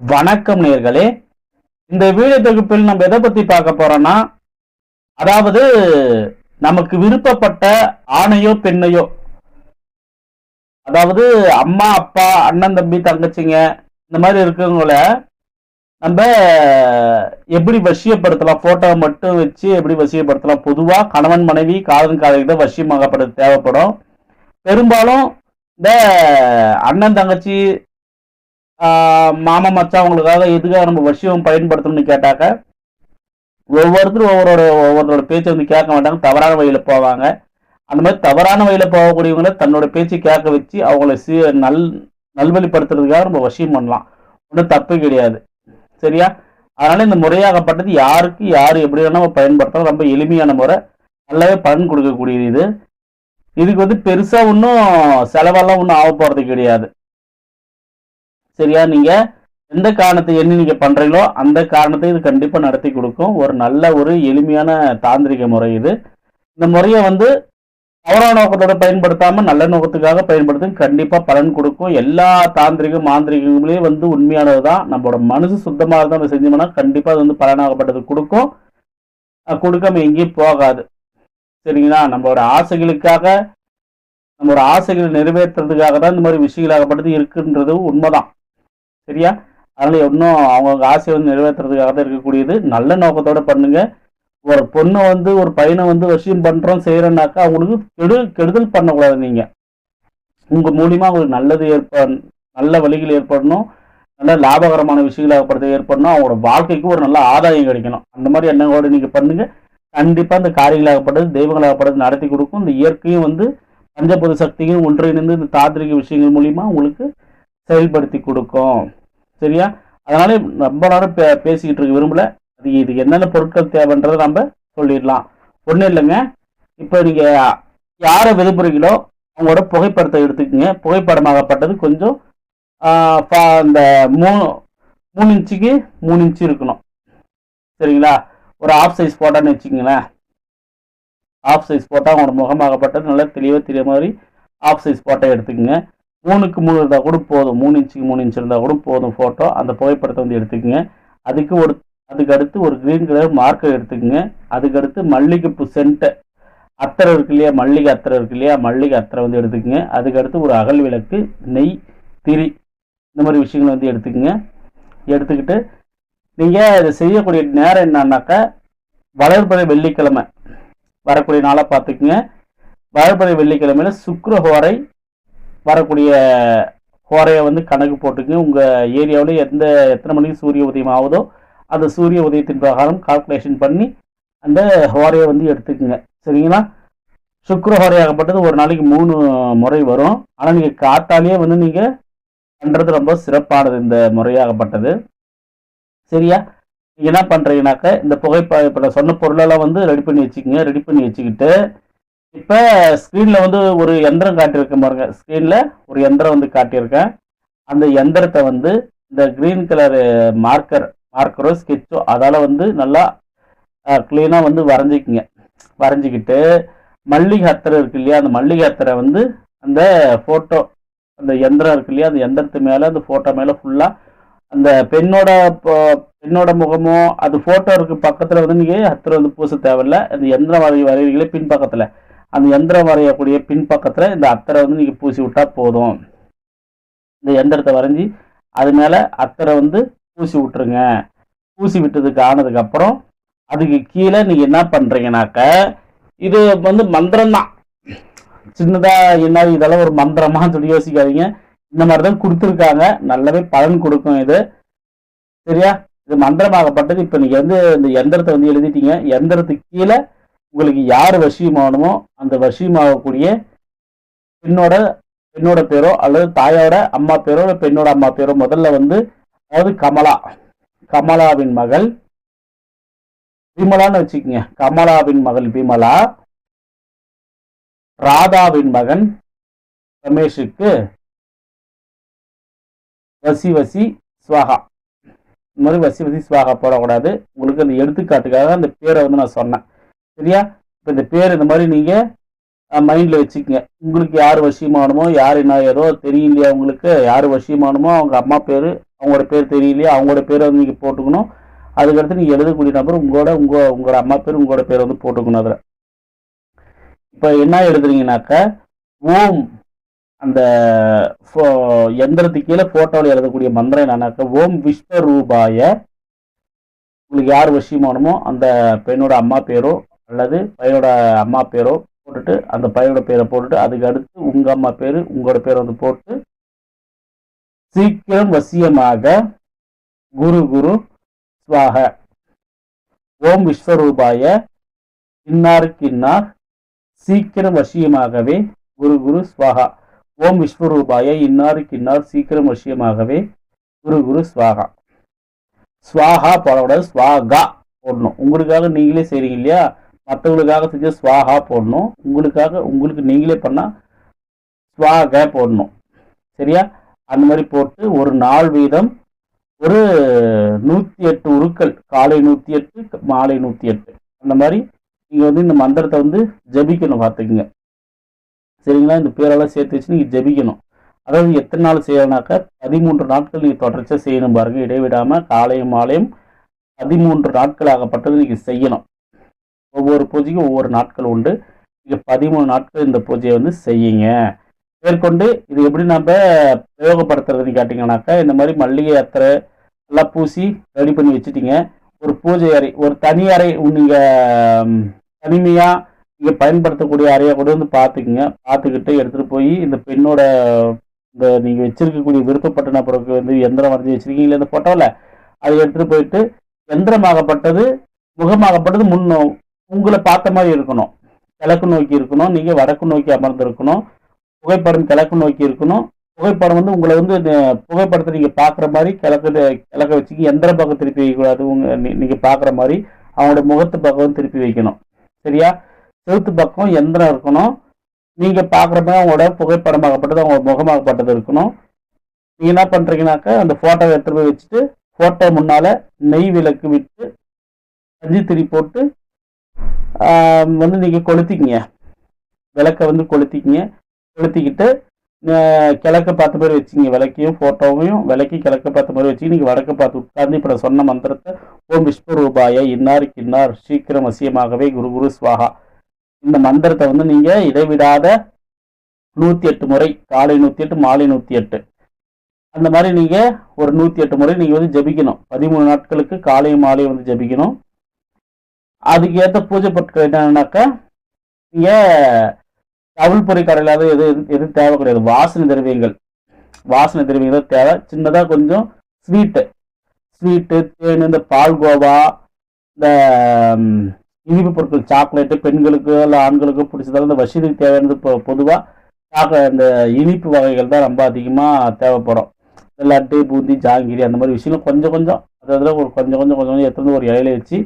வணக்கம் நேர்களே இந்த வீடியோ தொகுப்பில் நம்ம எதை பத்தி பார்க்க போறோம்னா அதாவது நமக்கு விருப்பப்பட்ட ஆணையோ பெண்ணையோ அதாவது அம்மா அப்பா அண்ணன் தம்பி தங்கச்சிங்க இந்த மாதிரி இருக்கவங்கள நம்ம எப்படி வசியப்படுத்தலாம்? போட்டோ மட்டும் வச்சு எப்படி வசியப்படுத்தலாம்? பொதுவாக கணவன் மனைவி காதல் காதலி தான் தேவைப்படும். பெரும்பாலும் இந்த அண்ணன் தங்கச்சி மாமா மச்சான் அவங்களுக்காக எதுக்காக நம்ம விஷயம் பயன்படுத்தணும்னு கேட்டாக்க ஒவ்வொருத்தரும் ஒவ்வொரு ஒவ்வொருத்தரோட பேச்சை வந்து கேட்க மாட்டாங்க தவறான வழியில் போவாங்க. அந்த மாதிரி தவறான வழியில் போகக்கூடியவங்களை தன்னோட பேச்சு கேட்க வச்சு அவங்கள சீ நல் நல்வழிப்படுத்துறதுக்காக நம்ம விஷயம் பண்ணலாம். ஒன்றும் தப்பு கிடையாது. சரியா? அதனால இந்த முறையாகப்பட்டது யாருக்கு யார் எப்படி வேணால் நம்ம பயன்படுத்தலாம். ரொம்ப எளிமையான முறை. நல்லாவே பலன் கொடுக்கக்கூடியது இது. இதுக்கு வந்து பெருசாக ஒன்றும் செலவெல்லாம் ஒன்றும் ஆக போகிறது கிடையாது. சரியா? நீங்க எந்த காரணத்தை எண்ணி நீங்க பண்றீங்களோ அந்த காரணத்தை இது கண்டிப்பா நடத்தி கொடுக்கும். ஒரு நல்ல ஒரு எளிமையான தாந்திரிக முறை இது. இந்த முறையை வந்து தவறான நோக்கத்தோட பயன்படுத்தாம நல்ல நோக்கத்துக்காக பயன்படுத்தும் கண்டிப்பா பலன் கொடுக்கும். எல்லா தாந்திரிக மாந்திரிகங்களே வந்து உண்மையானது தான். நம்மளோட மனசு சுத்தமா இருந்தால் நம்ம செஞ்சோம்னா கண்டிப்பா அது வந்து பலனாகப்பட்டது கொடுக்கும். கொடுக்காம எங்கேயும் போகாது. சரிங்களா? நம்மளோட ஆசைகளுக்காக நம்மளோட ஆசைகளை நிறைவேற்றுறதுக்காக தான் இந்த மாதிரி விஷயங்களாகப்பட்டது இருக்குன்றது உண்மைதான். சரியா? அதனால இன்னும் அவங்கவுங்க ஆசையை வந்து நிறைவேற்றுறதுக்காக தான் இருக்கக்கூடியது. நல்ல நோக்கத்தோட பண்ணுங்க. ஒரு பொண்ணை வந்து ஒரு பையனை வந்து விஷயம் பண்ணுறோம் செய்கிறேன்னாக்கா அவங்களுக்கு கெடு கெடுதல் பண்ணக்கூடாது நீங்கள் உங்கள் மூலியமாக அவங்களுக்கு நல்லது ஏற்ப நல்ல வழிகள் ஏற்படணும். நல்ல லாபகரமான விஷயங்களாகப்படுறது ஏற்படணும். அவங்களோட வாழ்க்கைக்கு ஒரு நல்ல ஆதாயம் கிடைக்கணும். அந்த மாதிரி எண்ணங்களோடு நீங்கள் பண்ணுங்கள் கண்டிப்பாக இந்த காரியங்களாகப்பட்டது தெய்வங்களாகப்பட்டது நடத்தி கொடுக்கும். இந்த இயற்கையும் வந்து பஞ்சபூத சக்தியும் ஒன்றிணைந்து இந்த தாந்திரிக விஷயங்கள் மூலிமா உங்களுக்கு செயல்படுத்தி கொடுக்கும். சரியா? அதனால ரொம்ப நேரம் பே பேசிக்கிட்டு இருக்க விரும்பல. அது இதுக்கு என்னென்ன பொருட்கள் தேவைன்றதை நம்ம சொல்லிடலாம். ஒன்றும் இல்லைங்க. இப்போ நீங்கள் யாரை விரும்புகிறீங்களோ அவங்களோட புகைப்படத்தை எடுத்துக்கோங்க. புகைப்படமாகப்பட்டது கொஞ்சம் அந்த இந்த மூணு மூணு இன்ச்சுக்கு மூணு இன்ச்சு இருக்கணும். சரிங்களா? ஒரு ஆஃப் சைஸ் ஃபோட்டோன்னு வச்சுக்கோங்களேன். ஆஃப் சைஸ் ஃபோட்டோ அவங்களோட முகமாகப்பட்டது நல்லா தெளிவாக தெரிய மாதிரி ஆஃப் சைஸ் ஃபோட்டோ எடுத்துக்கோங்க. மூணுக்கு மூணு இருந்தால் கூட போதும். மூணு இன்ச்சுக்கு மூணு இன்ச் இருந்தால் கூட போதும் ஃபோட்டோ அந்த புகைப்படத்தை வந்து எடுத்துக்கோங்க. அதுக்கு ஒரு அதுக்கு அடுத்து ஒரு க்ரீன் கலர் மார்க்கர் எடுத்துக்கோங்க. அதுக்கு அடுத்து மல்லிகைப்பூ சென்ட்டு அத்தரை இருக்கு இல்லையா? மல்லிகை அத்தரை இருக்கு இல்லையா? மல்லிகை அத்தரை வந்து எடுத்துக்கோங்க. அதுக்கு அடுத்து ஒரு அகல் விளக்கு நெய் திரி இந்த மாதிரி விஷயங்களை வந்து எடுத்துக்கோங்க. எடுத்துக்கிட்டு நீங்கள் இதை செய்யக்கூடிய நேரம் என்னன்னாக்கா வளர்பிறை வெள்ளிக்கிழமை. வரக்கூடிய நாளாக பார்த்துக்குங்க. வளர்பிறை வெள்ளிக்கிழமையில சுக்கரஹோரை வரக்கூடிய ஹோரையை வந்து கணக்கு போட்டுக்குங்க உங்கள் ஏரியாவில் எந்த எத்தனை மணிக்கு சூரிய உதயம் ஆகுதோ அந்த சூரிய உதயத்தின் பிரகாரம் கால்குலேஷன் பண்ணி அந்த ஹோரையை வந்து எடுத்துக்குங்க. சரிங்களா? சுக்கர ஹோரையாகப்பட்டது ஒரு நாளைக்கு மூணு முறை வரும். ஆனால் நீங்கள் காத்தாலேயே வந்து நீங்கள் பண்ணுறது ரொம்ப சிறப்பானது இந்த முறையாகப்பட்டது. சரியா? நீங்கள் என்ன பண்ணுறீங்கனாக்க இந்த புகைப்ப இப்போ நான் சொன்ன பொருளெல்லாம் வந்து ரெடி பண்ணி வச்சுக்கோங்க. ரெடி பண்ணி வச்சுக்கிட்டு இப்போ ஸ்க்ரீனில் வந்து ஒரு எந்திரம் காட்டியிருக்கேன் பாருங்க. ஸ்க்ரீனில் ஒரு எந்திரம் வந்து காட்டியிருக்கேன். அந்த எந்திரத்தை வந்து இந்த க்ரீன் கலர் மார்க்கர் மார்க்கரோ ஸ்கெட்சோ அதால் வந்து நல்லா க்ளீனாக வந்து வரைஞ்சிக்கிங்க. வரைஞ்சிக்கிட்டு மல்லிகை அத்தரை இருக்கு இல்லையா? அந்த மல்லிகை அத்தரை வந்து அந்த ஃபோட்டோ அந்த எந்திரம் இருக்கு இல்லையா? அந்த எந்திரத்து மேலே அந்த ஃபோட்டோ மேலே ஃபுல்லாக அந்த பெண்ணோட பெண்ணோட முகமோ அது ஃபோட்டோ இருக்கு பக்கத்தில் வந்து நீங்கள் அத்தரை வந்து பூச தேவையில்ல. அந்த எந்திரம் வரை வரைவீங்களே பின்பக்கத்தில். அந்த எந்திரம் வரையக்கூடிய பின்பக்கத்தில் இந்த அத்தரை வந்து நீங்கள் பூசி விட்டால் போதும். இந்த எந்திரத்தை வரைஞ்சி அது மேலே அத்தரை வந்து பூசி விட்டுருங்க. பூசி விட்டதுக்கு ஆனதுக்கப்புறம் அதுக்கு கீழே நீங்கள் என்ன பண்ணுறீங்கனாக்க இது வந்து மந்திரம் தான் சின்னதாக என்ன இதெல்லாம் ஒரு மந்திரமாக சொல்லி யோசிக்காதீங்க. இந்த மாதிரி தான் கொடுத்துருக்காங்க. நல்லாவே பலன் கொடுக்கும் இது. சரியா? இது மந்திரமாகப்பட்டது. இப்போ நீங்கள் வந்து இந்த எந்திரத்தை வந்து எழுதிட்டீங்க. எந்திரத்துக்கு கீழே உங்களுக்கு யார் வசியமாகணுமோ அந்த வசியமாகக்கூடிய பெண்ணோட பெண்ணோட பேரோ அல்லது தாயோட அம்மா பேரோ இல்லை பெண்ணோட அம்மா பேரோ முதல்ல வந்து அதாவது கமலா கமலாவின் மகள். விமலான்னு வச்சுக்கோங்க. கமலாவின் மகள் விமலா. ராதாவின் மகன் ரமேஷுக்கு வசி வசி ஸ்வாகா இந்த மாதிரி வசி வசி ஸ்வாகா போடக்கூடாது. உங்களுக்கு அந்த எடுத்துக்காட்டுக்காக அந்த பேரை வந்து நான் சொன்னேன். சரியா? இப்போ இந்த பேர் இந்த மாதிரி நீங்கள் மைண்டில் வச்சுக்கோங்க. உங்களுக்கு யார் வசியமானமோ யார் என்ன ஏதோ தெரியலையா உங்களுக்கு? யார் வசியமானமோ அவங்க அம்மா பேர் அவங்களோட பேர் தெரியலையா? அவங்களோட பேரை வந்து நீங்கள் போட்டுக்கணும். அதுக்கடுத்து நீங்கள் எழுதக்கூடிய நபர் உங்களோட உங்கள் உங்களோட அம்மா பேர் உங்களோட பேர் வந்து போட்டுக்கணும் அதில். இப்போ என்ன எழுதுறீங்கனாக்க ஓம் அந்த ஃபோ- எந்திரத்துக்கு கீழே ஃபோட்டோவில் எழுதக்கூடிய மந்திரம் என்னன்னாக்க ஓம் விஸ்வரூபாய உங்களுக்கு யார் வசியமானமோ அந்த பெண்ணோட அம்மா பேரோ அல்லது பையனோட அம்மா பேரோ போட்டுட்டு அந்த பையனோட பேரை போட்டுட்டு அதுக்கு அடுத்து உங்கள் அம்மா பேர் உங்களோட பேரை வந்து போட்டு சீக்கிரம் வசியமாக குரு குரு ஸ்வாக ஓம் விஸ்வரூபாய இன்னாருக்கு இன்னார் சீக்கிரம் வசியமாகவே குரு குரு ஸ்வாகா ஓம் விஸ்வரூபாய இன்னாருக்கு இன்னார் சீக்கிரம் வசியமாகவே குரு குரு ஸ்வாகா ஸ்வாகா போடக்கூடாது ஸ்வாகா போடணும். உங்களுக்காக நீங்களே செய்றீங்க இல்லையா? மற்றவங்களுக்காக செஞ்ச ஸ்வாகா போடணும். உங்களுக்காக உங்களுக்கு நீங்களே பண்ணால் ஸ்வாக போடணும். சரியா? அந்த மாதிரி போட்டு ஒரு நாள் வீதம் ஒரு நூற்றி எட்டு உருக்கள் காலை நூற்றி எட்டு மாலை நூற்றி எட்டு. அந்த மாதிரி நீங்கள் வந்து இந்த மந்திரத்தை வந்து ஜபிக்கணும் பார்த்துக்குங்க. சரிங்களா? இந்த பேரெல்லாம் சேர்த்து வச்சு நீங்கள் ஜபிக்கணும். அதாவது எத்தனை நாள் செய்யணும்னாக்கா பதிமூன்று நாட்கள் நீங்கள் தொடர்ச்சியாக செய்யணும் பாருங்கள் இடைவிடாமல் காலையும் மாலையும் பதிமூன்று நாட்கள் ஆகப்பட்டது நீங்கள் செய்யணும். ஒவ்வொரு பூஜைக்கும் ஒவ்வொரு நாட்கள் உண்டு. நீங்கள் பதிமூணு நாட்கள் இந்த பூஜையை வந்து செய்யுங்க. மேற்கொண்டு இது எப்படி நம்ம பிரயோகப்படுத்துறதுன்னு கேட்டிங்கனாக்கா இந்த மாதிரி மல்லிகை அத்தரை எல்லாம் பூசி ரெடி பண்ணி வச்சுட்டீங்க. ஒரு பூஜை அறை ஒரு தனி அறை நீங்கள் தனிமையாக நீங்கள் பயன்படுத்தக்கூடிய அறையை கூட வந்து பார்த்துக்குங்க. பார்த்துக்கிட்டு எடுத்துகிட்டு போய் இந்த பெண்ணோட இந்த நீங்கள் வச்சிருக்கக்கூடிய விருப்பப்பட்ட பிறகு வந்து எந்திரம் வரைஞ்சி வச்சுருக்கீங்களே இந்த ஃபோட்டோவில் அதை எடுத்துகிட்டு போயிட்டு எந்திரமாகப்பட்டது முகமாகப்பட்டது முன்னோ உங்களை பார்த்த மாதிரி இருக்கணும். கிழக்கு நோக்கி இருக்கணும். நீங்கள் வடக்கு நோக்கி அமர்ந்திருக்கணும். புகைப்படம் கிழக்கு நோக்கி இருக்கணும். புகைப்படம் வந்து உங்களை வந்து இந்த புகைப்படத்தை நீங்கள் பார்க்குற மாதிரி கிழக்கு கிழக்க வச்சுக்கி எந்திர பக்கம் திருப்பி வைக்கக்கூடாது. உங்க நீங்கள் நீங்க பார்க்குற மாதிரி அவங்களோட முகத்து பக்கம் திருப்பி வைக்கணும். சரியா? செவுத்து பக்கம் எந்திரம் இருக்கணும். நீங்க பார்க்குற மாதிரி அவங்களோட புகைப்படமாகப்பட்டது அவங்க முகமாகப்பட்டது இருக்கணும். நீங்கள் என்ன பண்ணுறீங்கனாக்கா அந்த போட்டோவை எடுத்துட்டு போய் வச்சுட்டு போட்டோ முன்னால நெய் விளக்கு விட்டு அஞ்சு திரி போட்டு வந்து நீங்கள் கொளுத்திக்கிங்க. விளக்கை வந்து கொளுத்திக்கிங்க. கொளுத்திக்கிட்டு கிழக்க பார்த்த மாதிரி வச்சுங்க விளக்கையும் ஃபோட்டோவையும் விளக்கி கிழக்க பார்த்த மாதிரி வச்சு நீங்கள் வடக்க பார்த்து உட்கார்ந்து இப்போ நான் சொன்ன மந்திரத்தை ஓம் விஸ்வரூபாய இன்னார் கின்னார் சீக்கிரம் வசியமாகவே குரு குரு ஸ்வாகா இந்த மந்திரத்தை வந்து நீங்கள் இடைவிடாத நூற்றி எட்டு முறை காலை நூற்றி எட்டு மாலை நூற்றி எட்டு அந்த மாதிரி நீங்கள் ஒரு நூற்றி எட்டு முறை நீங்கள் வந்து ஜபிக்கணும். பதிமூணு நாட்களுக்கு காலை மாலை வந்து ஜபிக்கணும். அதுக்கு ஏற்ற பூஜை பொருட்கள் என்னன்னாக்கா நீங்கள் அவள் பொறி கடையிலாத எது எது எதுவும் தேவை கிடையாது. வாசனை திரவியங்கள். வாசனை திரவியங்கள் தேவை. சின்னதாக கொஞ்சம் ஸ்வீட்டு ஸ்வீட்டு தேன் இந்த பால்கோவா இந்த இனிப்பு பொருட்கள் சாக்லேட்டு பெண்களுக்கு இல்லை ஆண்களுக்கு பிடிச்சதால இந்த வசதிக்கு தேவையானது இப்போ பொதுவாக சாக்க இந்த இனிப்பு வகைகள் தான் ரொம்ப அதிகமாக தேவைப்படும். லட்டு பூந்தி ஜாங்கிரி அந்த மாதிரி விஷயங்கள் கொஞ்சம் கொஞ்சம். அதில் ஒரு கொஞ்சம் கொஞ்சம் கொஞ்சம் கொஞ்சம் எடுத்து வந்து ஒரு இலையில வச்சு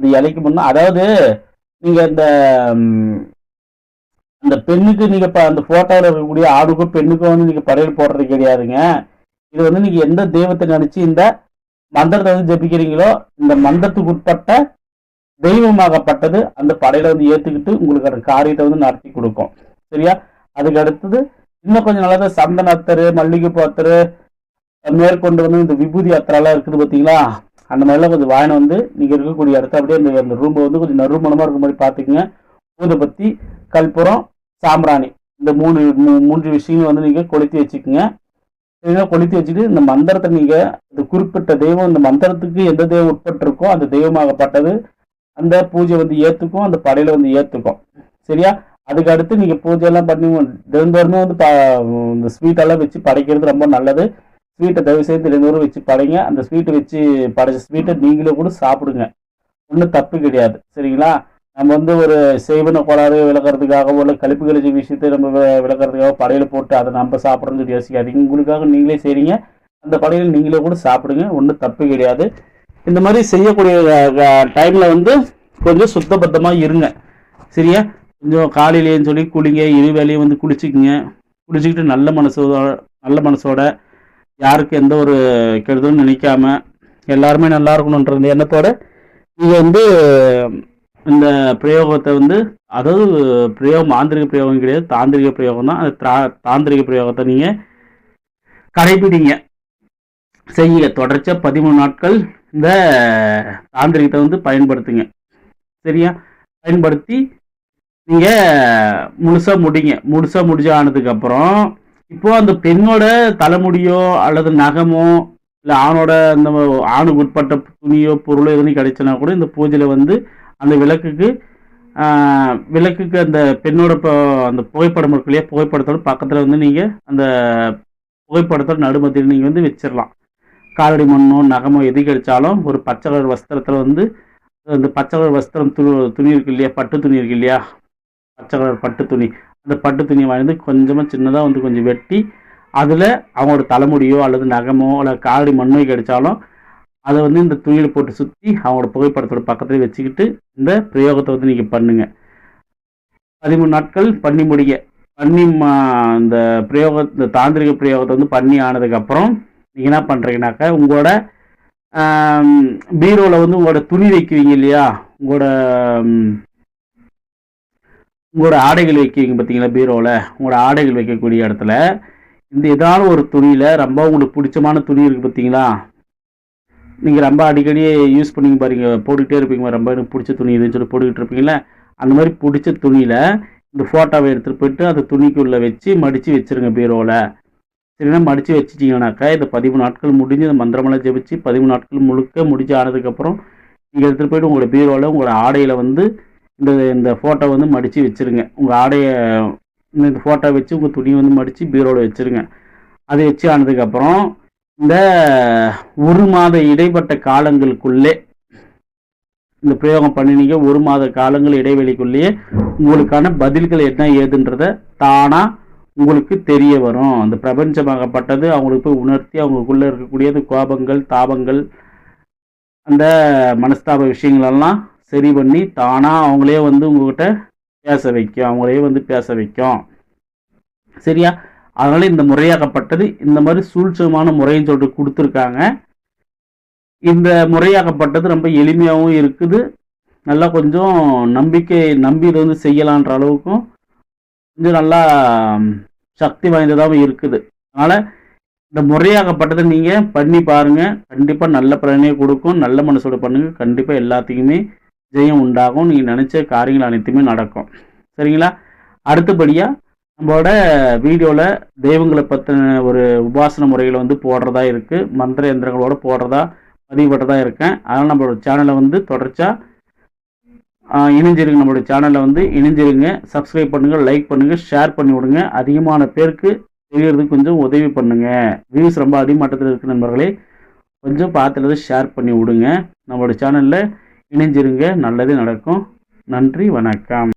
அந்த இலைக்கு முன்னா அதாவது நீங்கள் இந்த அந்த பெண்ணுக்கு நீங்க இப்போ அந்த போட்டோல இருக்கக்கூடிய ஆணுக்கும் பெண்ணுக்கும் வந்து நீங்க படையல் போடுறது கிடையாதுங்க. இது வந்து நீங்க எந்த தெய்வத்தை நினைச்சு இந்த மந்திரத்தை வந்து ஜபிக்கிறீங்களோ இந்த மந்திரத்துக்கு உட்பட்ட தெய்வமாகப்பட்டது அந்த படையில வந்து ஏத்துக்கிட்டு உங்களுக்கு அந்த காரியத்தை வந்து நடத்தி கொடுக்கும். சரியா? அதுக்கு அடுத்தது இன்னும் கொஞ்சம் நல்லது சந்தனத்தரு அத்தரு மல்லிகைப்பூ அத்தரு மேற்கொண்டு வந்து இந்த விபூதி அத்தரெல்லாம் இருக்குது பார்த்தீங்களா அந்த மாதிரிலாம் கொஞ்சம் வாங்கின வந்து நீங்கள் இருக்கக்கூடிய இடத்த அப்படியே அந்த அந்த ரூமை வந்து கொஞ்சம் நறுமணமாக இருக்க மாதிரி பார்த்துக்குங்க. ஊதுபத்தி கற்பூரம் சாம்பிராணி. இந்த மூணு மூன்று விஷயங்கள் வந்து நீங்கள் கொளுத்தி வச்சுக்கோங்க. இதெல்லாம் கொளுத்தி வச்சுட்டு இந்த மந்திரத்தை நீங்கள் இந்த குறிப்பிட்ட தெய்வம் இந்த மந்திரத்துக்கு எந்த தெய்வம் உட்பட்டிருக்கோ அந்த தெய்வமாகப்பட்டது அந்த பூஜை வந்து ஏற்றுக்கும் அந்த படையில் வந்து ஏற்றுக்கும் சரியா? அதுக்கு அடுத்து நீங்கள் பூஜையெல்லாம் பண்ணி தினந்தோறுமே வந்து ப இந்த ஸ்வீட்டெல்லாம் வச்சு படைக்கிறது ரொம்ப நல்லது. ஸ்வீட்டை தயவு செய்து தினந்தோறும் வச்சு படைங்க. அந்த ஸ்வீட்டை வச்சு படைச்ச ஸ்வீட்டை நீங்களே கூட சாப்பிடுங்க. ஒன்றும் தப்பு கிடையாது. சரிங்களா? நம்ம வந்து ஒரு செய்வன கோளாறு விளக்குறதுக்காகவோ இல்லை கழிப்பு கழிச்ச விஷயத்தை நம்ம வி- படையில் போட்டு அதை நம்ம சாப்பிட்றது சொல்லி யோசிக்காதீங்க. உங்களுக்காக நீங்களே செய்றீங்க. அந்த படையில் நீங்களே கூட சாப்பிடுங்க. ஒன்றும் தப்பு கிடையாது. இந்த மாதிரி செய்யக்கூடிய டைமில் வந்து கொஞ்சம் சுத்தபத்தமாக இருங்க. சரியா? கொஞ்சம் காலையிலேன்னு சொல்லி குளிங்க. இரு வேலையும் வந்து குளிச்சுக்குங்க. குளிச்சுக்கிட்டு நல்ல மனசோட நல்ல மனசோட யாருக்கு எந்த ஒரு கெடுதலும் நினைக்காம எல்லாருமே நல்லா இருக்கணுன்ற இந்த எண்ணத்தோட நீங்கள் வந்து இந்த பிரயோகத்தை வந்து அதாவது பிரயோகம் மாந்திரிக பிரயோகம் கிடையாது தாந்திரிக பிரயோகம் தான். தா- தாந்திரிக பிரயோகத்தை நீங்கள் கடைபிடிங்க. செய்யுங்க. தொடர்ச்சியாக பதிமூணு நாட்கள் இந்த தாந்திரிகத்தை வந்து பயன்படுத்துங்க. சரியா? பயன்படுத்தி நீங்கள் முழுசாக முடிங்க. முழுசாக முடிஞ்ச ஆனதுக்கப்புறம் இப்போ அந்த பெண்ணோட தலைமுடியோ அல்லது நகமோ இல்லை ஆணோட அந்த ஆணுக்கு உட்பட்ட துணியோ பொருளோ எதுவும் கிடைச்சுனா கூட இந்த பூஜையில் வந்து அந்த விளக்குக்கு விளக்குக்கு அந்த பெண்ணோட இப்போ அந்த புகைப்படம் இருக்கு இல்லையா புகைப்படத்தோட பக்கத்தில் வந்து நீங்கள் அந்த புகைப்படத்தோட நடுமத்தியில் நீங்கள் வந்து வச்சிடலாம் காலடி மண்ணோ நகமோ எது கிடைச்சாலும் ஒரு பச்சை கலர் வஸ்திரத்தில் வந்து அந்த பச்சை கலர் வஸ்திரம் துணி துணி இருக்கு இல்லையா பட்டு துணி இருக்கு இல்லையா பச்சை கலர் பட்டு துணி. அந்த பட்டு துணியை வாங்கி கொஞ்சமாக சின்னதாக வந்து கொஞ்சம் வெட்டி அதில் அவங்களோட தலைமுடியோ அல்லது நகமோ அல்லது காலடி மண்ணோ கிடைச்சாலும் அதை வந்து இந்த துணியில் போட்டு சுற்றி அவங்களோட புகைப்படத்தோட பக்கத்துல வச்சுக்கிட்டு இந்த பிரயோகத்தை வந்து நீங்கள் பண்ணுங்க. பதிமூணு நாட்கள் பண்ணி முடிய பண்ணி இந்த பிரயோக இந்த தாந்திரிக பிரயோகத்தை வந்து பண்ணி ஆனதுக்கப்புறம் நீங்கள் என்ன பண்ணுறீங்கனாக்கா உங்களோட பீரோவில் வந்து உங்களோட துணி வைக்குவீங்க இல்லையா? உங்களோட உங்களோட ஆடைகள் வைக்கிறீங்க பார்த்தீங்களா பீரோவில் உங்களோட ஆடைகள் வைக்கக்கூடிய இடத்துல இந்த ஏதாவது ஒரு துணியில் ரொம்ப உங்களுக்கு பிடிச்சமான துணி இருக்குது பார்த்தீங்களா? நீங்கள் ரொம்ப அடிக்கடி யூஸ் பண்ணிங்க பாருங்க போட்டுக்கிட்டே இருப்பீங்க ரொம்ப எனக்கு பிடிச்ச துணி இதுன்னு சொல்லி போட்டுக்கிட்டு இருப்பீங்களா அந்த மாதிரி பிடிச்ச துணியில் இந்த ஃபோட்டோவை எடுத்துகிட்டு போயிட்டு அந்த துணிக்குள்ளே வச்சு மடித்து வச்சிருங்க பீரோவில் சரிங்களா மடித்து வச்சிட்டிங்கனாக்கா இந்த பதிவு நாட்கள் முடிஞ்சு இந்த மந்திரமலை ஜெபிச்சு பதிமூணு நாட்கள் முழுக்க முடிஞ்சு ஆனதுக்கப்புறம் நீங்கள் எடுத்துகிட்டு போயிட்டு உங்களோட பீரோவில் உங்களோட ஆடையில் வந்து இந்த இந்த ஃபோட்டோ வந்து மடித்து வச்சிருங்க. உங்கள் ஆடையை இந்த ஃபோட்டோ வச்சு உங்கள் துணியை வந்து மடித்து பீரோவில் வச்சிருங்க. அது வச்சு ஆனதுக்கப்புறம் இந்த ஒரு மாத இடைப்பட்ட காலங்களுக்குள்ளே இந்த பிரயோகம் பண்ணினீங்க ஒரு மாத காலங்கள் இடைவெளிக்குள்ளேயே உங்களுக்கான பதில்கள் என்ன ஏதுன்றத தானாக உங்களுக்கு தெரிய வரும். அந்த பிரபஞ்சமாகப்பட்டது அவங்களுக்கு போய் உணர்த்தி அவங்களுக்குள்ளே இருக்கக்கூடியது கோபங்கள் தாபங்கள் அந்த மனஸ்தாப விஷயங்களெல்லாம் சரி பண்ணி தானாக அவங்களே வந்து உங்கள்கிட்ட பேச வைக்கும். அவங்களே வந்து பேச வைக்கும். சரியா? அதனால் இந்த முறையாக்கப்பட்டது இந்த மாதிரி சூழ்ச்சமான முறைன்னு சொல்லிட்டு கொடுத்துருக்காங்க. இந்த முறையாக்கப்பட்டது ரொம்ப எளிமையாகவும் இருக்குது. நல்லா கொஞ்சம் நம்பிக்கை நம்பி இதை வந்து செய்யலான்ற அளவுக்கும் கொஞ்சம் நல்லா சக்தி வாய்ந்ததாகவும் இருக்குது. அதனால் இந்த முறையாகப்பட்டதை நீங்கள் பண்ணி பாருங்கள் கண்டிப்பாக நல்ல பலனே கொடுக்கும். நல்ல மனசோட பண்ணுங்கள் கண்டிப்பாக எல்லாத்துக்குமே ஜெயம் உண்டாகும். நீங்கள் நினச்ச காரியங்கள் அனைத்துமே நடக்கும். சரிங்களா? அடுத்தபடியாக நம்மளோட வீடியோவில் தெய்வங்களை பற்றின ஒரு உபாசன முறைகளை வந்து போடுறதா இருக்குது மந்திர யந்திரங்களோட போடுறதா பதிவுபட்டதா இருக்கேன். அதனால் நம்மளோட சேனலை வந்து தொடர்ச்சியாக இணைஞ்சிருங்க. நம்மளோட சேனலில் வந்து இணைஞ்சிருங்க. சப்ஸ்கிரைப் பண்ணுங்கள் லைக் பண்ணுங்கள் ஷேர் பண்ணி விடுங்க. அதிகமான பேருக்கு தெரியறதுக்கு கொஞ்சம் உதவி பண்ணுங்கள் வியூஸ் ரொம்ப அடிமட்டத்தில் இருக்கிற நண்பர்களே கொஞ்சம் பார்த்துட்டு ஷேர் பண்ணி விடுங்க. நம்மளோட சேனலில் இணைஞ்சிருங்க. நல்லது நடக்கும். நன்றி வணக்கம்.